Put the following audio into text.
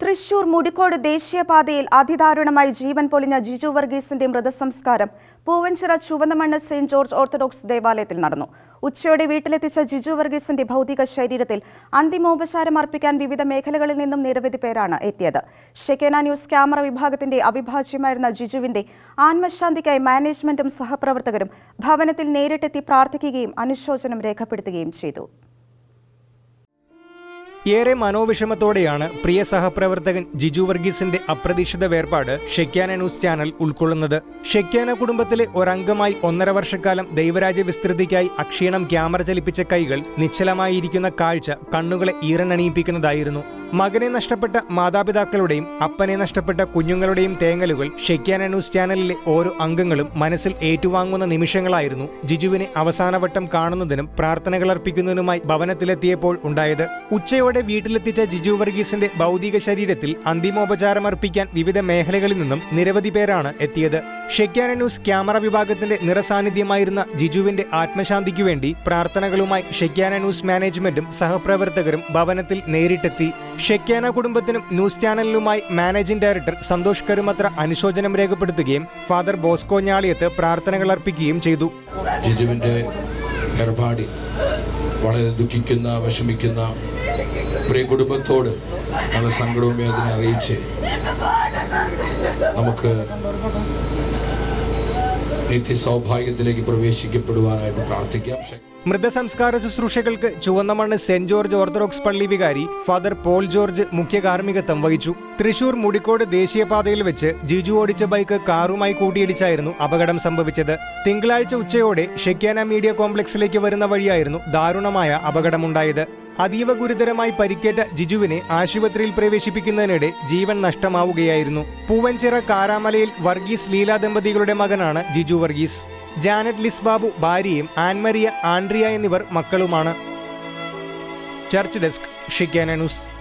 തൃശൂർ മുടിക്കോട് ദേശീയപാതയിൽ അതിദാരുണമായി ജീവൻ പൊലിഞ്ഞ ജിജു വർഗീസിന്റെ മൃതസംസ്കാരം. Poovanchira Chuvannamannu saint George orthodox ദേവാലയത്തിൽ നടന്നു. ഉച്ചയോടെ വീട്ടിലെത്തിച്ച ജിജു വർഗീസിന്റെ ഭൗതിക ശരീരത്തിൽ അന്തിമോപചാരം അർപ്പിക്കാൻ വിവിധ മേഖലകളിൽ നിന്നും നിരവധി പേരാണ് എത്തിയത്. ഷെക്കേന ന്യൂസ് ക്യാമറ വിഭാഗത്തിന്റെ അവിഭാജ്യമായിരുന്ന ജിജുവിന്റെ ആത്മശാന്തിക്കായി മാനേജ്മെന്റും സഹപ്രവർത്തകരും ഭവനത്തിൽ നേരിട്ടെത്തി പ്രാർത്ഥിക്കുകയും അനുശോചനം രേഖപ്പെടുത്തുകയും ചെയ്തു. ഏറെ മനോവിഷമത്തോടെയാണ് പ്രിയ സഹപ്രവർത്തകൻ ജിജു വർഗീസിന്റെ അപ്രതീക്ഷിത വേർപാട് ഷെക്യാന ന്യൂസ് ചാനൽ ഉൾക്കൊള്ളുന്നത്. ഷെക്യാന കുടുംബത്തിലെ ഒരംഗമായി ഒന്നര വർഷക്കാലം ദൈവരാജ്യ വിസ്തൃതിക്കായി അക്ഷീണം ക്യാമറ ചലിപ്പിച്ച കൈകൾ നിശ്ചലമായിരിക്കുന്ന കാഴ്ച കണ്ണുകളെ ഈറനണിയിപ്പിക്കുന്നതായിരുന്നു. മകനെ നഷ്ടപ്പെട്ട മാതാപിതാക്കളുടെയും അപ്പനെ നഷ്ടപ്പെട്ട കുഞ്ഞുങ്ങളുടെയും തേങ്ങലുകൾ ഷെക്യാന ന്യൂസ് ചാനലിലെ ഓരോ അംഗങ്ങളും മനസ്സിൽ ഏറ്റുവാങ്ങുന്ന നിമിഷങ്ങളായിരുന്നു ജിജുവിനെ അവസാനവട്ടം കാണുന്നതിനും പ്രാർത്ഥനകൾ അർപ്പിക്കുന്നതിനുമായി ഭവനത്തിലെത്തിയപ്പോൾ ഉണ്ടായത്. ഉച്ചയോടെ വീട്ടിലെത്തിച്ച ജിജു വർഗീസിന്റെ ഭൗതിക ശരീരത്തിൽ അന്തിമോപചാരമർപ്പിക്കാൻ വിവിധ മേഖലകളിൽ നിന്നും നിരവധി പേരാണ് എത്തിയത്. ഷെക്യാന ന്യൂസ് ക്യാമറ വിഭാഗത്തിന്റെ നിറസാന്നിധ്യമായിരുന്ന ജിജുവിന്റെ ആത്മശാന്തിക്കു വേണ്ടി പ്രാർത്ഥനകളുമായി ഷെക്യാന ന്യൂസ് മാനേജ്മെന്റും സഹപ്രവർത്തകരും ഭവനത്തിൽ നേരിട്ടെത്തി. ഷെക്യാന കുടുംബത്തിനും ന്യൂസ് ചാനലിനുമായി മാനേജിംഗ് ഡയറക്ടർ സന്തോഷ് കരുമത്ര അനുശോചനം രേഖപ്പെടുത്തുകയും ഫാദർ ബോസ്കോ ഞാളിയത്ത് പ്രാർത്ഥനകൾ അർപ്പിക്കുകയും ചെയ്തു. ജിജുവിന്റെ വളരെ ദുഃഖിക്കുന്ന വിഷമിക്കുന്ന പ്രിയ കുടുംബത്തോട് നല്ല സങ്കടവും വേദന അറിയിച്ച് നമുക്ക് നിത്യ സൗഭാഗ്യത്തിലേക്ക് പ്രവേശിക്കപ്പെടുവാനായിട്ട് പ്രാർത്ഥിക്കാം. മൃതസംസ്കാര ശുശ്രൂഷകൾക്ക് ചുവന്നമണ്ണ് സെന്റ് ജോർജ് ഓർത്തഡോക്സ് പള്ളി വികാരി ഫാദർ പോൾ ജോർജ് മുഖ്യ കാർമ്മികത്വം വഹിച്ചു. തൃശൂർ മുടിക്കോട് ദേശീയപാതയിൽ വെച്ച് ജിജു ഓടിച്ച ബൈക്ക് കാറുമായി കൂട്ടിയിടിച്ചായിരുന്നു അപകടം സംഭവിച്ചത്. തിങ്കളാഴ്ച ഉച്ചയോടെ ഷെക്യാന മീഡിയ കോംപ്ലക്സിലേക്ക് വരുന്ന വഴിയായിരുന്നു ദാരുണമായ അപകടമുണ്ടായത്. അതീവ ഗുരുതരമായി പരിക്കേറ്റ ജിജുവിനെ ആശുപത്രിയിൽ പ്രവേശിപ്പിക്കുന്നതിനിടെ ജീവൻ നഷ്ടമാവുകയായിരുന്നു. പൂവൻചിറ കാരാമലയിൽ വർഗീസ് ലീല ദമ്പതികളുടെ മകനാണ് ജിജു വർഗീസ്. ജാനറ്റ് ലിസ് ബാബു ഭാര്യയും ആൻമരിയ ആൻഡ്രിയ എന്നിവർ മക്കളുമാണ്. Church desk ഷിക്കാന news.